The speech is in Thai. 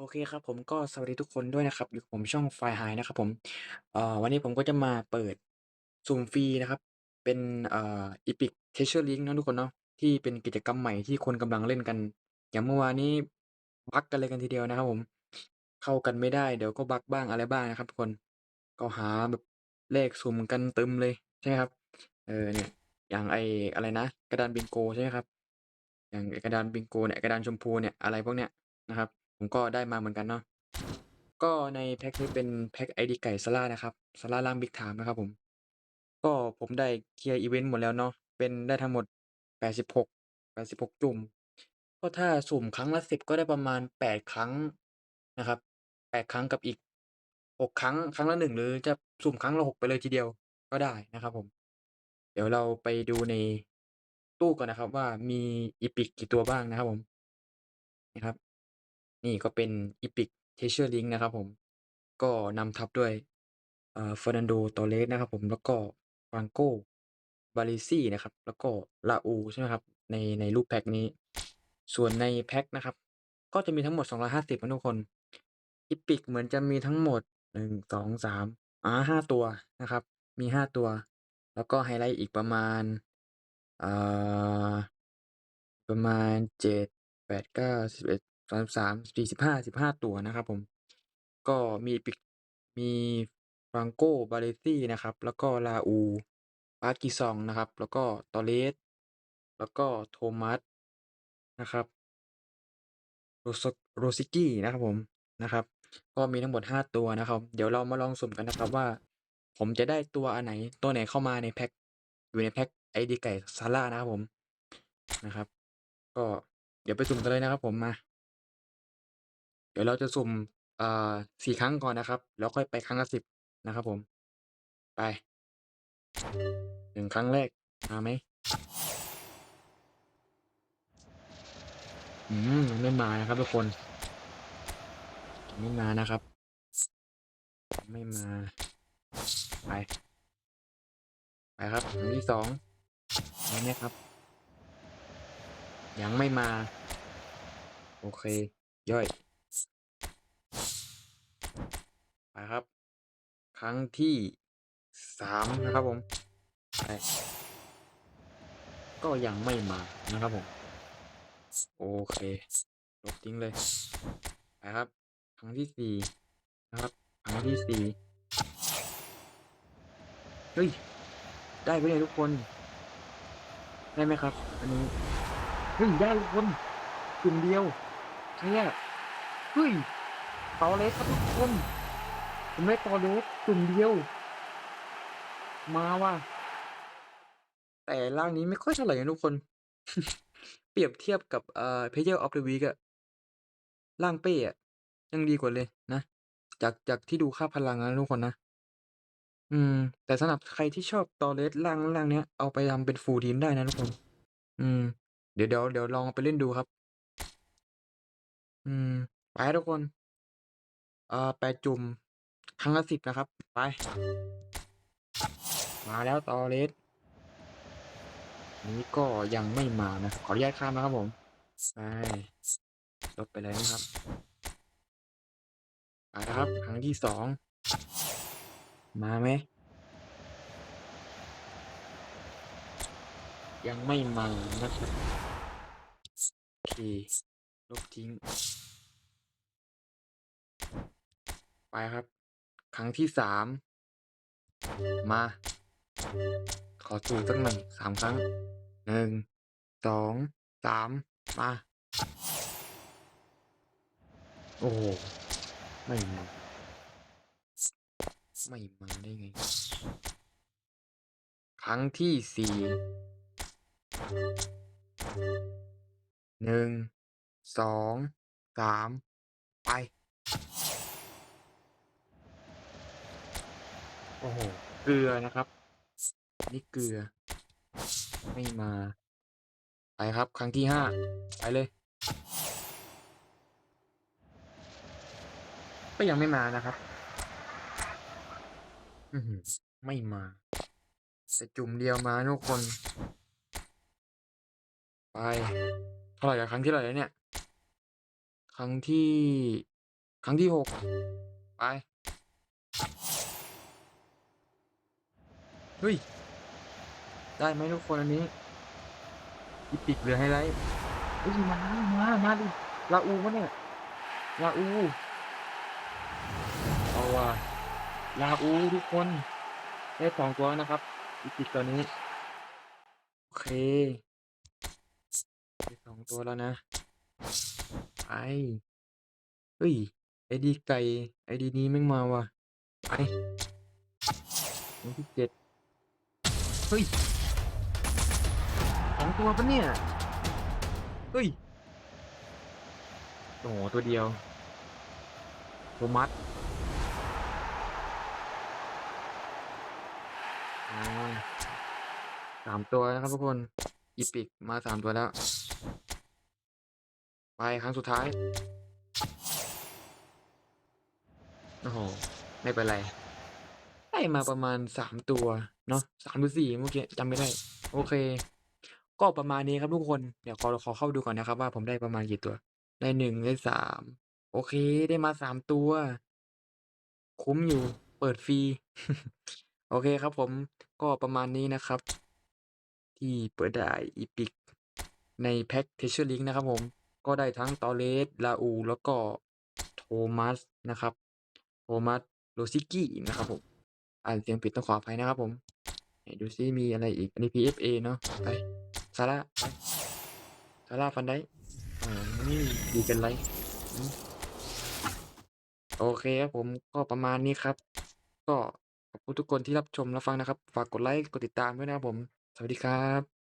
โอเคครับผมก็สวัสดีทุกคนด้วยนะครับ อยู่กับผมช่อง f i ์ High นะครับผมเอ่อวันนี้ผมก็จะมาเปิดสุ่มฟรีนะครับ เป็นเอ่อ Epic Treasure Link เนะทุกคนเนาะที่เป็นกิจกรรมใหม่ที่คนกำลังเล่นกัน อย่างเมื่อวานนี้บักกันเลยกันทีเดียวนะครับผม เข้ากันไม่ได้เดี๋ยวก็บักบ้างอะไรบ้างนะครับทุกคนก็หาแบบเลขสุ่มกันตึมเลยใช่ไหมครับเออเนี่ยอย่างไออะไรนะ กระดานบิงโกใช่ไหมครับ อย่างกระดานบิงโกเนี่ยกระดานชมพูเนี่ยอะไรพวกเนี้ยนะครับ ผมก็ได้มาเหมือนกันเนาะก็ในแพ็กนี้เป็นแพ็กไอดีไก่ซาร่านะครับซาร่าล่างบิ๊กไทม์นะครับผม ก็ผมได้เคลียร์อีเวนต์หมดแล้วเนาะเป็นได้ทั้งหมด 86 86 จุ่ม ก็ถ้าสุ่มครั้งละ 10 ก็ได้ประมาณ 8 ครั้งนะครับ 8 ครั้งกับอีก 6 ครั้งครั้งละ 1 หรือจะสุ่มครั้งละ 6 ไปเลยทีเดียวก็ได้นะครับผม เดี๋ยวเราไปดูในตู้ก่อนนะครับว่ามีอีพิกกี่ตัวบ้างนะครับผมนะครับ นี่ก็เป็น Epic Treasure Link นะครับผม ก็นำทัพด้วยเอ่อ Fernando Torres นะครับผมแล้วก็ Franco Baresi นะครับ แล้วก็ Raul ใช่ไหมครับ ในในรูปแพ็กนี้ ส่วนในแพ็กนะครับ ก็จะมีทั้งหมด 250นะทุกคน Epic เหมือนจะมีทั้งหมด 1 2 3อา5ตัวนะครับ มี 5 ตัว แล้วก็ไฮไลท์อีกประมาณอ่าประมาณ 7 8 9 11 33 14 15 15ตัวนะครับผม ก็มีปิกมี Franco Baresi นะครับ แล้วก็ Raul Park Ji-sung นะครับ แล้วก็ Torres แล้วก็ Thomas นะครับ Roso Rosicky นะครับผมนะครับ ก็มีทั้งหมด 5 ตัวนะครับ เดี๋ยวเรามาลองสุ่มกันนะครับว่า ผมจะได้ตัวอันไหนตัวไหนเข้ามาในแพ็กอยู่ในแพ็กไอดีไก่ซาร่านะครับผมนะครับ ก็เดี๋ยวไปสุ่มกันเลยนะครับผมมา เดี๋ยวเราจะสุ่ม อ่า 4 ครั้งก่อนนะครับ แล้วค่อยไปครั้งละ 10 นะครับผม ไป1ครั้งแรก มาไหม?อืมไม่มานะครับทุกคน ไม่มานะครับ ไม่มา ไป ไปครับครั้งที่2มาไหมครับ?ยังไม่มา โอเค ย่อย ไปครับ ครั้งที่3นะครับผมก็ยังไม่มานะครับผม โอเคลบทิ้งเลยไปครับครั้งที่4นะครับ ครั้งที่4เฮ้ย ได้เปเนี่ยทุกคน ได้ไหมครับ อันนี้ เฮ้ย ได้ทุกคนกลุ่มเดียวใครอะ?เฮ้ย Torres ครับทุกคน ผมได้ Torres กลุ่มเดียว มาว่ะ แต่ร่างนี้ไม่ค่อยเท่าไรนะทุกคน เปรียบเทียบกับเอ่า Player of the Week อะร่างเป้อะยังดีกว่าเลยนะ จากจากที่ดูค่าพลังนะทุกคนนะ อืม แต่สำหรับใครที่ชอบ Torres ร่างร่างเนี้ยเอาไปทำเป็น Full Team ได้นะทุกคน อืม เดี๋ยวเดี๋ยวเดี๋ยวลองไปเล่นดูครับ อืม ไปทุกคนอ่า8จุ่ม ครั้งละ10นะครับ ไป มาแล้ว Torres นี้ก็ยังไม่มานะ ขออนุญาตข้ามนะครับผมไปลบไปเลยนะครับไปนะครับ ครั้งที่2มาไหม?ยังไม่มานะครับโอเคลบทิ้ง ไปครับ ครั้งที่สามมา ขอสูตรสักหนึ่งสามครั้งหนึ่งสองสามมา โอ้ไม่มาไม่มาได้ไง ครั้งที่สี่หนึ่งสองสามไป โอ้โฮเกลือนะครับ นี่เกลือ ไม่มา ไปครับ ครั้งที่5ไปเลย ก็ยังไม่มานะครับ อื้อฮือไม่มาแต่จุ่มเดียวมาทุกคน ไป เท่าไหรแล้วครั้งที่เท่าไหรแล้วเนี่ย?ครั้งที่ ครั้งที่หก ไป เฮ้ย ได้ไหมทุกคนอันนี้อีปิกเหลือไฮไลท์เฮ้ยมา มา มาดิลาอูวะเนี่ยลาอู เอาว่ะลาอูทุกคน ได้สองตัวนะครับอีปิกตัวนี้ โอเคได้สองตัวแล้วนะไปเฮ้ย ไอดีไก่ ไอดีนี้แม่งมาว่ะ ไปที่เจ็ด เฮ้ยสองตัวปะเนี่ย เฮ้ย โอ้โหตัวเดียวโทมัสสามตัวนะครับทุกคน อีปิกมาสามตัวแล้ว ไปครั้งสุดท้าย โอ้โห ไม่เป็นไร มาประมาณสามตัวเนาะสามหรือสี่เมื่อกี้จำไม่ได้ โอเค ก็ประมาณนี้ครับทุกคนเดี๋ยวขอขอเข้าดูก่อนนะครับ ว่าผมได้ประมาณกี่ตัว ได้หนึ่งได้สามโอเค ได้มาสามตัว คุ้มอยู่ เปิดฟรีโอเคครับผมก็ประมาณนี้นะครับ ที่เปิดได้อีพิกในแพ็คเทเชอร์ลิงนะครับผม ก็ได้ทั้งตอเลสลาอู แล้วก็โทมัสนะครับ โทมัสโรซิกี้นะครับผม อ่านเสียงผิดต้องขออภัยนะครับผมดูซิมีอะไรอีก อันนี้ PFA เนาะไปซาร่าไปซาร่าฟันได้อ่านี่ดีกันไรโอเคครับผมก็ประมาณนี้ครับ ก็ขอบคุณทุกคนที่รับชมรับฟังนะครับ ฝากกดไลค์กดติดตามด้วยนะครับผม สวัสดีครับ